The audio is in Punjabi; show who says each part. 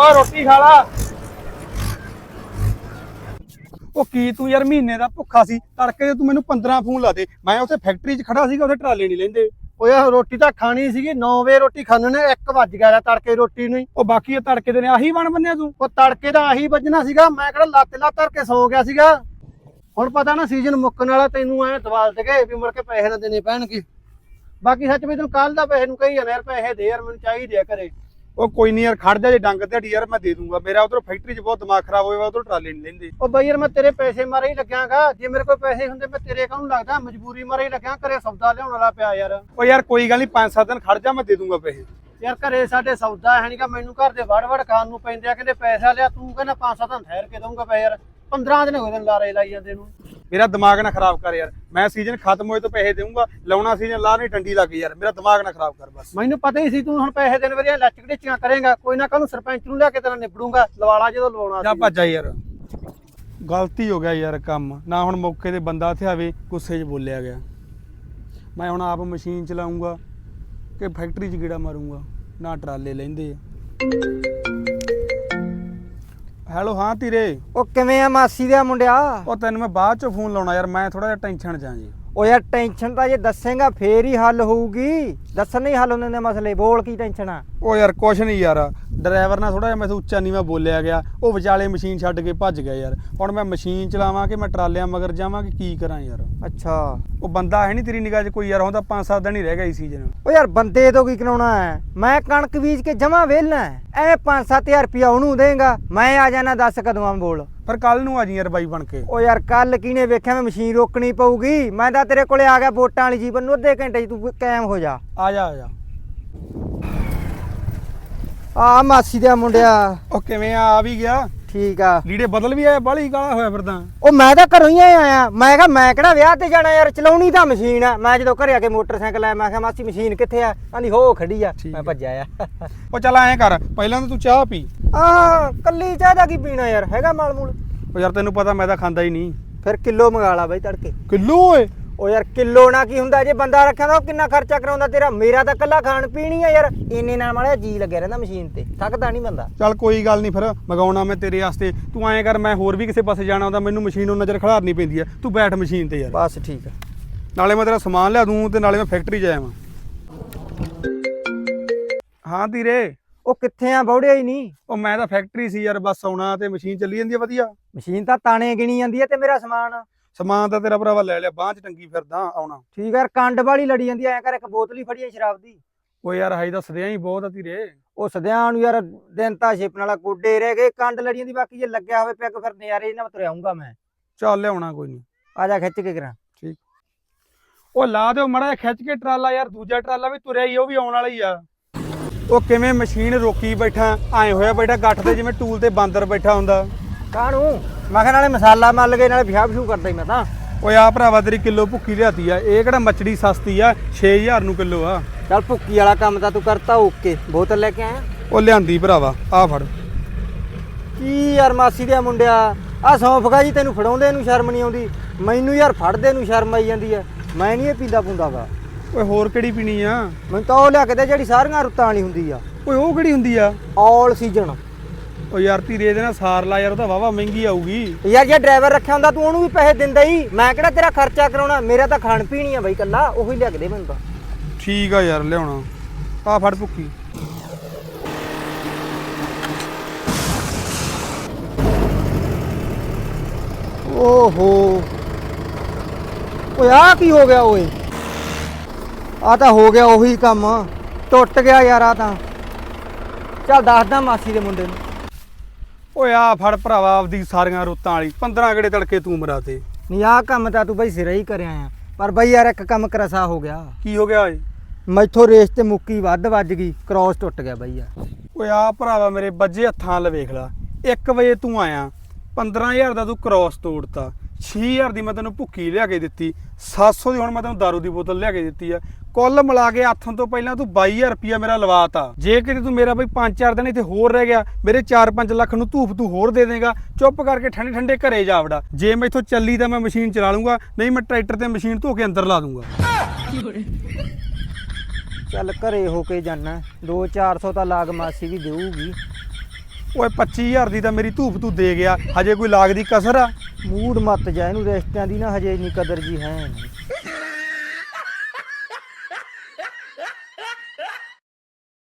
Speaker 1: ਓ ਰੋਟੀ ਖਾ ਲਾ। ਉਹ ਕੀ ਤੂੰ ਯਾਰ ਮਹੀਨੇ ਦਾ ਭੁੱਖਾ ਸੀ? ਤੜਕੇ ਦੇ ਤੂੰ ਮੈਨੂੰ 15 ਫੋਨ ਲਾ ਦੇ। ਮੈਂ ਉੱਥੇ ਫੈਕਟਰੀ 'ਚ ਖੜਾ ਸੀਗਾ ਉੱਥੇ ਟਰਾਲੇ ਨਹੀਂ ਲੈਂਦੇ।
Speaker 2: ਓਏ ਰੋਟੀ ਤਾਂ ਖਾਣੀ ਸੀਗੀ 9 ਵਜੇ ਰੋਟੀ ਖਾਣ ਨੇ 1 ਵੱਜ ਗਿਆ ਤਾ ਤੜਕੇ ਰੋਟੀ ਨੂੰ ਹੀ।
Speaker 1: ਉਹ ਬਾਕੀ ਇਹ ਤੜਕੇ ਦੇ ਨੇ ਆਹੀ ਬਣ ਬੰਨਿਆ ਤੂੰ?
Speaker 2: ਉਹ ਤੜਕੇ ਦਾ ਆਹੀ ਵੱਜਣਾ ਸੀਗਾ ਮੈਂ ਕਿਹੜਾ ਲੱਤ ਲੱਤ ਧਰ ਕੇ ਸੌ ਗਿਆ ਸੀਗਾ। ਹੁਣ ਪਤਾ ਨਾ ਸੀਜ਼ਨ ਮੁੱਕਣ ਵਾਲਾ ਤੈਨੂੰ ਐ ਦਵਾਲ ਤੇ ਵੀ ਮੁੜ ਕੇ ਪੈਸੇ ਨਾ ਦੇਣੇ ਪੈਣਗੇ। ਬਾਕੀ ਸੱਚ ਵੀ ਤੈਨੂੰ ਕੱਲ ਦਾ ਪੈਸੇ ਨੂੰ ਕਹੀ ਜਾਂਦਾ ਯਾਰ ਪੈਸੇ ਦੇ ਯਾਰ ਮੈਨੂੰ ਚਾਹੀਦੇ ਆ ਘਰੇ।
Speaker 1: ਉਹ ਕੋਈ ਨਹੀਂ ਯਾਰ ਖੜ ਜਾ ਜੇ ਡੰਗ ਤੇ ਯਾਰ ਮੈਂ ਦੇ ਦੂੰਗਾ। ਮੇਰਾ ਉਧਰ ਫੈਕਟਰੀ 'ਚ ਬਹੁਤ ਦਿਮਾਗ ਖਰਾਬ ਹੋਇਆ ਉਧਰ ਟਰਾਲੇ ਨਹੀਂ ਲੈਂਦੇ।
Speaker 2: ਉਹ ਬਈ ਯਾਰ ਮੈਂ ਤੇਰੇ ਪੈਸੇ ਮਾਰੇ ਹੀ ਲੱਗਿਆਗਾ। ਜੇ ਮੇਰੇ ਕੋਲ ਪੈਸੇ ਹੁੰਦੇ ਮੈਂ ਤੇਰੇ ਕਾਹਨੂੰ ਲੱਗਦਾ। ਮਜਬੂਰੀ ਮਾਰੇ ਹੀ ਲੱਗਿਆ ਘਰੇ ਸੌਦਾ ਲਿਆਉਣ ਵਾਲਾ ਪਿਆ ਯਾਰ।
Speaker 1: ਉਹ ਯਾਰ ਕੋਈ ਗੱਲ ਨਹੀਂ 5-7 ਦਿਨ ਖੜ ਜਾ ਮੈਂ ਦੇ ਦੂੰਗਾ ਪੈਸੇ।
Speaker 2: ਯਾਰ ਘਰੇ ਸਾਡੇ ਸੌਦਾ ਹੈ ਨਹੀਂਗਾ ਮੈਨੂੰ ਘਰ ਦੇ ਵੜ ਵੜ ਖਾਣ ਨੂੰ ਪੈਂਦੇ ਆ। ਕਹਿੰਦੇ ਪੈਸਾ ਲਿਆ ਤੂੰ ਕਹਿੰਦਾ ਪੰਜ ਸੱਤ ਦਿਨ ਠਹਿਰ ਕੇ ਦਊਂਗਾ ਪੈ ਯਾਰ। 15 ਦਿਨ ਹੋ ਗਏ ਲਾਰੇ ਲਾਈ ਜਾਂਦੇ ਨੂੰ।
Speaker 1: ਮੇਰਾ ਦਿਮਾਗ ਨਾ ਖਰਾਬ ਕਰ ਯਾਰ। ਮੈਂ ਸੀਜ਼ਨ ਖਤਮ ਹੋਏ ਤੋਂ ਪੈਸੇ ਦੇਊਂਗਾ ਲਾਉਣਾ ਸੀਜ਼ਨ ਲਾ ਨਹੀਂ ਡੰਡੀ ਲੱਗ ਯਾਰ। ਮੇਰਾ ਦਿਮਾਗ ਨਾ ਖਰਾਬ ਕਰ ਬਸ।
Speaker 2: ਮੈਨੂੰ ਪਤਾ ਹੀ ਸੀ ਤੂੰ ਹੁਣ ਪੈਸੇ ਦੇਣ ਵੇਲੇ ਲੱਚ ਘੜੀਚੀਆਂ ਕਰੇਗਾ। ਕੋਈ ਨਾ ਕੱਲ ਨੂੰ ਸਰਪੰਚ ਨੂੰ ਲਿਆ ਕੇ ਤੇਰਾ ਨਿਬੜੂੰਗਾ ਲਵਾਲਾ ਜਦੋਂ ਲਵਾਉਣਾ
Speaker 1: ਜਾ। ਭੱਜਾ ਯਾਰ। ਗਲਤੀ ਹੋ ਗਿਆ ਯਾਰ ਕੰਮ। ਨਾ ਹੁਣ ਮੌਕੇ ਤੇ ਬੰਦਾ ਇੱਥੇ ਆਵੇ ਗੁੱਸੇ 'ਚ ਬੋਲਿਆ ਗਿਆ। ਮੈਂ ਹੁਣ ਆਪ ਮਸ਼ੀਨ ਚਲਾਉਂਗਾ ਕਿ ਫੈਕਟਰੀ 'ਚ ਗੇੜਾ ਮਾਰੂੰਗਾ ਨਾ ਟਰਾਲੇ ਲੈਂਦੇ। ਆ ਹੈਲੋ ਹਾਂ ਤੀਰੇ
Speaker 3: ਉਹ ਕਿਵੇਂ ਆ ਮਾਸੀ ਦਾ ਮੁੰਡਿਆ?
Speaker 1: ਉਹ ਤੈਨੂੰ ਮੈਂ ਬਾਅਦ 'ਚ ਫੋਨ ਲਾਉਣਾ ਯਾਰ ਮੈਂ ਥੋੜਾ ਜਿਹਾ ਟੈਨਸ਼ਨ 'ਚ ਆਂ ਜੀ।
Speaker 3: ਉਹ ਯਾਰ ਟੈਨਸ਼ਨ ਤਾਂ ਜੇ ਦੱਸੇਗਾ ਫੇਰ ਹੀ ਹੱਲ ਹੋਊਗੀ। ਦੱਸਣ ਨਹੀਂ ਹੱਲ ਹੁੰਦੇ ਨੇ ਮਸਲੇ ਬੋਲ ਕੀ ਟੈਨਸ਼ਨ ਆ?
Speaker 1: ਉਹ ਯਾਰ ਕੁਛ ਨਹੀਂ ਯਾਰ ਡਰਾਈਵਰ ਨਾਲ ਥੋੜਾ ਜਿਹਾ ਮੈਥੋਂ ਉੱਚਾ ਨੀਵਾਂ ਬੋਲਿਆ ਗਿਆ। ਉਹ ਵਿਚਾਲੇ ਮਸ਼ੀਨ ਛੱਡ ਕੇ ਭੱਜ ਗਿਆ ਯਾਰ। ਹੁਣ ਮੈਂ ਮਸ਼ੀਨ ਚਲਾਵਾਂ ਕਿ ਮੈਂ ਟਰਾਲਿਆਂ ਮਗਰ ਜਾਵਾਂ ਕਿ ਕੀ ਕਰਾਂ ਯਾਰ?
Speaker 3: ਅੱਛਾ।
Speaker 1: ਉਹ ਬੰਦਾ ਹੈ ਨਹੀਂ ਤੇਰੀ ਨਿਗਾਹ 'ਚ ਕੋਈ ਯਾਰ ਹੁਣ ਤਾਂ 5-7 ਦਿਨ ਹੀ ਰਹਿ ਗਿਆ ਇਸ ਸੀਜ਼ਨ
Speaker 3: ਉਹ ਯਾਰ ਬੰਦੇ ਤੋਂ ਕੀ ਕਰਾਉਣਾ ਹੈ? ਮੈਂ ਕਣਕ ਬੀਜ ਕੇ ਜਮਾ ਵੇਲਣਾ ਐ 5-7000 ਰੁਪਇਆ ਉਹਨੂੰ ਦੇਗਾ। ਮੈਂ ਆ ਜਾਣਾ ਦੱਸ ਕਦੋਂ ਆ ਬੋਲ।
Speaker 1: ਫਿਰ ਕੱਲ ਨੂੰ ਆ ਜੀ ਯਾਰ ਬਾਈ ਬਣ ਕੇ।
Speaker 3: ਉਹ ਯਾਰ ਕੱਲ ਕਿਹਨੇ ਵੇਖਿਆ? ਮੈਂ ਮਸ਼ੀਨ ਰੋਕਣੀ ਪਊਗੀ। ਮੈਂ ਤਾਂ ਤੇਰੇ ਕੋਲੇ ਆ ਗਿਆ ਵੋਟਾਂ ਵਾਲੀ ਜੀਵਨ ਨੂੰ ਅੱਧੇ ਘੰਟੇ 'ਚ ਤੂੰ ਕਾਇਮ ਹੋ ਜਾ।
Speaker 1: ਆ ਜਾ ਆ ਜਾ।
Speaker 3: ਆ ਮਾਸੀ ਦਾ ਮੁੰਡਿਆ।
Speaker 1: ਉਹ ਕਿਵੇਂ ਆ? ਆ ਵੀ ਗਿਆ।
Speaker 3: ਠੀਕ ਆ।
Speaker 1: ਲੀੜੇ ਬਦਲ ਵੀ ਆਇਆ ਬਾਲੀ ਕਾਲਾ ਹੋਇਆ ਫਿਰਦਾ।
Speaker 3: ਉਹ ਮੈਂ ਤਾਂ ਘਰੋਂ ਹੀ ਆਇਆ ਮੈਂ ਕਿਹਾ ਮੈਂ ਕਿਹੜਾ ਵਿਆਹ ਤੇ ਜਾਣਾ ਯਾਰ? ਚਲਾਉਣੀ ਤਾਂ ਮਸ਼ੀਨ ਆ। ਮੈਂ ਜਦੋਂ ਘਰੇ ਆ ਕੇ ਮੋਟਰਸਾਈਕਲ ਆਇਆ ਮੈਂ ਕਿਹਾ ਮਾਸੀ ਮਸ਼ੀਨ ਕਿੱਥੇ ਆ? ਕਹਿੰਦੀ ਹੋ ਖੜੀ ਆ। ਮੈਂ। ਭੱਜਿਆ ਆ।
Speaker 1: ਉਹ ਚੱਲ ਐਂ ਕਰ ਪਹਿਲਾਂ ਤਾਂ ਤੂੰ ਚਾਹ ਪੀ।
Speaker 3: ਆ ਕੱਲੀ ਚਾਹ ਦਾ ਕੀ ਪੀਣਾ ਯਾਰ? ਹੈਗਾ ਮਾਲ ਮੂਲ
Speaker 1: ਉਹ ਯਾਰ ਤੈਨੂੰ ਪਤਾ ਮੈਂ ਤਾਂ ਖਾਂਦਾ ਹੀ ਨਹੀਂ।
Speaker 3: ਫਿਰ ਕਿਲੋ ਮੰਗਾ ਲਾ ਬਾਈ ਤੜਕੇ।
Speaker 1: ਕਿਲੋ ਓਏ?
Speaker 3: ਉਹ ਯਾਰ ਕਿਲੋ ਨਾ ਕੀ ਹੁੰਦਾ? ਜੇ ਬੰਦਾ ਰੱਖਿਆ ਤਾਂ ਉਹ ਕਿੰਨਾ ਖਰਚਾ ਕਰਾਉਂਦਾ ਤੇਰਾ? ਮੇਰਾ ਤਾਂ ਕੱਲਾ ਖਾਣ ਪੀਣੀ ਆ ਯਾਰ। ਇੰਨੇ ਨਾਲ ਮਾੜਾ ਜੀ ਲੱਗਿਆ ਰਹਿੰਦਾ ਮਸ਼ੀਨ ਤੇ। ਥੱਕਦਾ ਨਹੀਂ ਬੰਦਾ।
Speaker 1: ਚੱਲ ਕੋਈ ਗੱਲ ਨਹੀਂ ਫਿਰ ਮਗਾਉਣਾ ਮੈਂ ਤੇਰੇ ਵਾਸਤੇ। ਤੂੰ ਐਂ ਕਰ ਮੈਂ ਹੋਰ ਵੀ ਕਿਸੇ ਪਾਸੇ ਜਾਣਾ ਹੁੰਦਾ ਮੈਨੂੰ ਮਸ਼ੀਨ ਨੂੰ ਨਜ਼ਰ ਖਿਲਾਰਨੀ ਪੈਂਦੀ ਆ। ਤੂੰ ਬੈਠ ਮਸ਼ੀਨ ਤੇ ਯਾਰ।
Speaker 3: ਬਸ ਠੀਕ ਆ।
Speaker 1: ਨਾਲੇ ਮੈਂ ਤੇਰਾ ਸਮਾਨ ਲਿਆ ਦੂੰ ਤੇ ਨਾਲੇ ਮੈਂ ਫੈਕਟਰੀ ਜਾਵਾਂ ਹਾਂ ਧੀਰੇ।
Speaker 3: ਉਹ ਕਿੱਥੇ ਆ? ਬੌੜਿਆ ਹੀ ਨਹੀਂ।
Speaker 1: ਉਹ ਮੈਂ ਤਾਂ ਫੈਕਟਰੀ ਸੀ ਯਾਰ ਬਸ ਆਉਣਾ ਤੇ ਮਸ਼ੀਨ ਚੱਲੀ ਜਾਂਦੀ ਆ ਵਧੀਆ।
Speaker 3: ਮਸ਼ੀਨ ਤਾਂ ਤਾਣੇ ਗਿਣੀ ਜਾਂਦੀ ਹੈ ਤੇ ਮੇਰਾ ਸਮਾਨ।
Speaker 1: ਸਮਾਨ ਤਾਂ ਤੇਰਾ ਭਰਾਵਾ ਲੈ ਲਿਆ ਬਾਂਹ 'ਚ ਟੰਗੀ ਫਿਰਦਾ ਆਉਣਾ।
Speaker 3: ਠੀਕ ਆ ਯਾਰ ਕੰਡ ਵਾਲੀ ਲੜੀ ਜਾਂਦੀ ਐ ਕਰ ਇੱਕ ਬੋਤਲ ਹੀ ਫੜੀ ਆ ਸ਼ਰਾਬ ਦੀ।
Speaker 1: ਉਹ ਯਾਰ ਹਾਈ ਤਾਂ ਸਦਿਆਂ ਹੀ ਬਹੁਤ ਆ ਧੀਰੇ।
Speaker 3: ਉਹ ਸਦਿਆਂ ਨੂੰ ਯਾਰ ਦਿਨ ਤਾਂ ਛਿਪਣ ਵਾਲਾ ਗੋਡੇ ਰਹਿ ਗਏ ਕੰਡ ਲੜੀ ਜਾਂਦੀ ਬਾਕੀ ਜੇ ਲੱਗਿਆ ਹੋਵੇ ਪੈਗ ਫਿਰ ਨਜ਼ਾਰੇ ਇਹਨਾਂ ਤੁਰ ਆਉਂਗਾ ਮੈਂ।
Speaker 1: ਚੱਲ ਲਿਆਉਣਾ ਕੋਈ ਨਹੀਂ।
Speaker 3: ਆ ਜਾ ਖਿੱਚ ਕੇ ਕਰਾਂ।
Speaker 1: ਉਹ ਲਾ ਦਿਓ ਮੜਾ ਖਿੱਚ ਕੇ ਟਰਾਲਾ ਯਾਰ ਦੂਜਾ ਟਰਾਲਾ ਵੀ ਤੁਰਿਆ ਹੀ ਉਹ ਵੀ ਆਉਣ ਵਾਲਾ ਹੀ ਆ। ਉਹ ਕਿਵੇਂ ਮਸ਼ੀਨ ਰੋਕੀ ਬੈਠਾ ਐ ਹੋਇਆ ਬੈਠਾ ਗੱਠ ਤੇ ਜਿਵੇਂ ਟੂਲ ਤੇ ਬਾਂਦਰ ਬੈਠਾ ਹੁੰਦਾ।
Speaker 3: ਕਾਹਨੂੰ? ਮੈਂ ਕਿਹਾ ਨਾਲੇ ਮਸਾਲਾ ਮੱਲ ਗਏ ਨਾਲੇ ਵਿਆਹ ਵਿਸ਼ੂ ਕਰਦਾ ਹੀ ਮੈਂ ਤਾਂ।
Speaker 1: ਓਏ ਆ ਭਰਾਵਾ ਤੇਰੀ ਕਿਲੋ ਭੁੱਕੀ ਲਿਆਤੀ ਆ। ਇਹ ਕਿਹੜਾ ਮੱਛੜੀ ਸਸਤੀ ਆ? 6000 ਨੂੰ ਕਿਲੋ ਆ।
Speaker 3: ਚੱਲ ਭੁੱਕੀ ਵਾਲਾ ਕੰਮ ਤਾਂ ਤੂੰ ਕਰਤਾ ਓਕੇ। ਬੋਤਲ ਲੈ ਕੇ ਆਇਆ?
Speaker 1: ਉਹ ਲਿਆਂਦੀ ਭਰਾਵਾ ਆ ਫੜ।
Speaker 3: ਕੀ ਯਾਰ ਮਾਸੀ ਦੇ ਮੁੰਡਿਆ? ਆ ਸੌਂਫਗਾ ਜੀ ਤੈਨੂੰ ਫੜਾਉਂਦੇ ਨੂੰ ਸ਼ਰਮ ਨਹੀਂ ਆਉਂਦੀ। ਮੈਨੂੰ ਯਾਰ ਫੜਦੇ ਨੂੰ ਸ਼ਰਮ ਆਈ ਜਾਂਦੀ ਐ ਮੈਂ ਨਹੀਂ ਇਹ ਪੀਂਦਾ ਪੁੰਦਾ ਵਾ
Speaker 1: ਓਏ ਹੋਰ ਕਿਹੜੀ ਪੀਣੀ ਆ?
Speaker 3: ਮੈਨੂੰ ਤਾਂ ਉਹ ਲਿਆ ਕੇ ਦੇ ਜਿਹੜੀ ਸਾਰੀਆਂ ਰੁੱਤਾਂ ਵਾਲੀ ਹੁੰਦੀ ਆ।
Speaker 1: ਓਏ ਉਹ ਕਿਹੜੀ ਹੁੰਦੀ ਆ?
Speaker 3: ਆਲ ਸੀਜ਼ਨ
Speaker 1: ਓ ਯਾਰ ਧੀਰੇ ਇਹਦੇ ਨਾਲ ਸਾਰ ਲਾ ਯਾਰ ਉਹ ਤਾਂ ਵਾਵਾ ਮਹਿੰਗੀ ਆਊਗੀ।
Speaker 3: ਯਾਰ ਜੇ ਡਰਾਈਵਰ ਰੱਖਿਆ ਹੁੰਦਾ ਤੂੰ ਉਹਨੂੰ ਵੀ ਪੈਸੇ ਦਿੰਦਾ ਹੀ। ਮੈਂ ਕਿਹੜਾ ਤੇਰਾ ਖਰਚਾ ਕਰਾਉਣਾ? ਮੇਰਾ ਤਾਂ ਖਾਣ ਪੀਣੀ ਆ ਬਈ ਕੱਲਾ ਉਹੀ ਲਿਆ ਕੇ ਦੇ ਮੈਨੂੰ ਤਾਂ।
Speaker 1: ਠੀਕ ਆ ਯਾਰ ਲਿਆਉਣਾ। ਆ ਫੜ ਭੁੱਕੀ।
Speaker 3: ਓਹੋ। ਓਏ ਆ ਕੀ ਹੋ ਗਿਆ ਓਏ? ਆ ਤਾਂ ਹੋ ਗਿਆ ਉਹੀ ਕੰਮ। ਟੁੱਟ ਗਿਆ ਯਾਰ ਆ ਤਾਂ। ਚੱਲ ਦੱਸਦਾ ਮਾਸੀ ਦੇ ਮੁੰਡੇ ਨੂੰ।
Speaker 1: ਓਏ ਆ ਫੜ ਭਰਾਵਾ ਆਪਦੀ ਸਾਰੀਆਂ ਰੁੱਤਾਂ ਵਾਲੀ 15 ਗੇੜੇ ਤੜਕੇ ਤੂੰ ਮਰਾ ਤੇ
Speaker 3: ਨਹੀਂ ਆ ਕੰਮ ਤਾਂ ਤੂੰ ਬਈ ਸਿਰੇ ਹੀ ਕਰਿਆ ਆ। ਪਰ ਬਈ ਯਾਰ ਇੱਕ ਕੰਮ ਕਰਸਾ ਹੋ ਗਿਆ।
Speaker 1: ਕੀ ਹੋ ਗਿਆ ਓਏ?
Speaker 3: ਮੈਥੋਂ ਰੇਸ ਤੇ ਮੁੱਕੀ ਵੱਧ ਵੱਜ ਗਈ ਕ੍ਰਾਸ ਟੁੱਟ ਗਿਆ ਬਈ ਯਾਰ।
Speaker 1: ਓਏ ਆ ਭਰਾਵਾ ਮੇਰੇ ਬੱਜੇ ਹੱਥਾਂ ਵੱਲ ਵੇਖ ਲਾ 1 ਵਜੇ ਤੂੰ ਆਇਆ 15000 ਦਾ ਤੂੰ ਕ੍ਰਾਸ ਤੋੜਤਾ 6000 ਦੀ ਮੈਂ ਤੈਨੂੰ ਭੁੱਕੀ ਲਿਆ ਕੇ ਦਿੱਤੀ 700 ਦੀ ਹੁਣ ਮੈਂ ਤੈਨੂੰ ਦਾਰੂ ਦੀ ਬੋਤਲ ਲਿਆ ਕੇ ਦਿੱਤੀ ਆ ਕੁੱਲ ਮਿਲਾ ਕੇ ਹੱਥੋਂ ਤੋਂ ਪਹਿਲਾਂ ਤੂੰ 22000 ਰੁਪਿਆ ਮੇਰਾ ਲਵਾਤਾ। ਜੇ ਕਿਤੇ ਤੂੰ ਮੇਰਾ ਬਈ 5-4 ਦਿਨ ਇੱਥੇ ਹੋਰ ਰਹਿ ਗਿਆ ਮੇਰੇ 4-5 ਲੱਖ ਨੂੰ ਧੂਫ ਤੂੰ ਹੋਰ ਦੇ ਦੇਗਾ ਚੁੱਪ ਕਰਕੇ ਠੰਡੇ ਠੰਡੇ ਘਰੇ ਜਾ ਵੜਾ। ਜੇ ਮੈਂ ਇੱਥੋਂ ਚੱਲੀ ਤਾਂ ਮੈਂ ਮਸ਼ੀਨ ਚਲਾ ਲੂੰਗਾ ਨਹੀਂ ਮੈਂ ਟਰੈਕਟਰ ਤੇ ਮਸ਼ੀਨ ਧੋ ਕੇ ਅੰਦਰ ਲਾ ਦੂੰਗਾ।
Speaker 3: ਚੱਲ ਘਰੇ ਹੋ ਕੇ ਜਾਣਾ 2-400 ਤਾਂ ਲਾਗ ਮਾਸੀ ਵੀ ਦੇਊਗੀ।
Speaker 1: ਓਏ 25000 ਦੀ ਤਾਂ ਮੇਰੀ ਧੂਪ ਤੂੰ ਦੇ ਗਿਆ ਹਜੇ ਕੋਈ ਲਾਗ ਦੀ ਕਸਰ ਆ?
Speaker 3: ਮੂਡ ਮੱਤ ਜਾ ਇਹਨੂੰ ਰਿਸ਼ਤਿਆਂ ਦੀ ਨਾ ਹਜੇ ਇੰਨੀ ਕਦਰ ਜੀ ਹੈ ਨਹੀਂ